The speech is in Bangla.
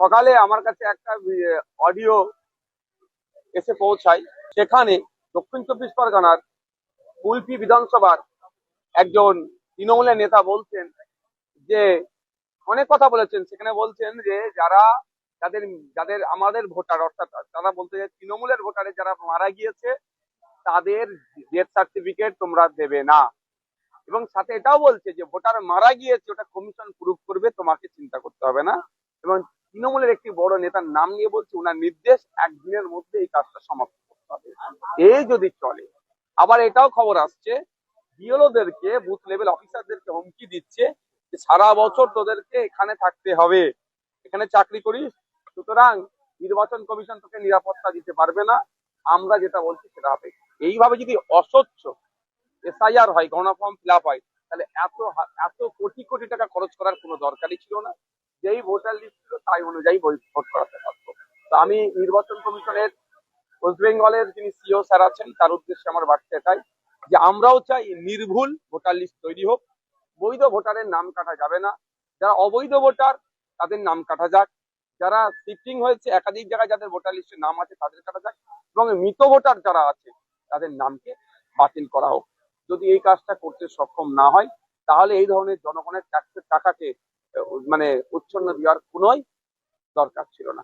সকালে আমার কাছে একটা অডিও এসে পৌঁছায়। সেখানে দক্ষিণ চব্বিশ পরগনার কুলপি বিধানসভার একজন তৃণমূলের নেতা বলছেন যে, অনেক কথা বলেছেন। সেখানে বলছেন যে, যারা যাদের যাদের আমাদের ভোটার, অর্থাৎ তারা বলতে চায় তৃণমূলের ভোটারে যারা মারা গিয়েছে, তাদের ডেথ সার্টিফিকেট তোমরা দেবে না। এবং সাথে এটাও বলছে যে, ভোটার মারা গিয়েছে, ওটা কমিশন প্রুভ করবে, তোমাকে চিন্তা করতে হবে না। এবং তৃণমূলের একটি বড় নেতার নাম নিয়ে বলছে ওনার নির্দেশ একদিনের মধ্যে এই কাজটা সমাপ্ত করতে হবে। এই যদি চলে, আবার এটাও খবর আসছে, বিএলওদেরকে, বুথ লেভেল অফিসারদেরকে হুমকি দিচ্ছে যে সারা বছর তোদেরকে এখানে থাকতে হবে। এখানে চাকরি করিস, সুতরাং নির্বাচন কমিশন তোকে নিরাপত্তা দিতে পারবে না। আমরা যেটা বলছি সেটা হবে। এইভাবে যদি অস্বচ্ছ এসআইআর হয়, গণফর্ম ফিল হয়, তাহলে এত এত কোটি কোটি টাকা খরচ করার কোনো দরকারই ছিল না। যেই ভোটার লিস্ট ছিল তাই অনুযায়ী ভোট করাতে পারতো। তো আমি নির্বাচন কমিশনের ওয়েস্ট বেঙ্গলের যিনি সিও স্যার আছেন, তার উদ্দেশ্যে আমার বার্তা এটাই যে আমরাও চাই নির্ভুল ভোটার লিস্ট তৈরি হোক। বৈধ ভোটারের নাম কাটা যাবে না। যারা অবৈধ ভোটার, তাদের নাম কাটা যাক। যারা শিফটিং হয়েছে, একাধিক জায়গায় যাদের ভোটার লিস্টে নাম আছে, তাদের কাটা যাক। এবং মৃত ভোটার যারা আছে, তাদের নামকে বাতিল করা হোক। যদি এই কাজটা করতে সক্ষম না হয়, তাহলে এই ধরনের জনগণের ট্যাক্সের টাকাকে মানে উচ্ছন্ন দেওয়ার কোনোই দরকার ছিল না।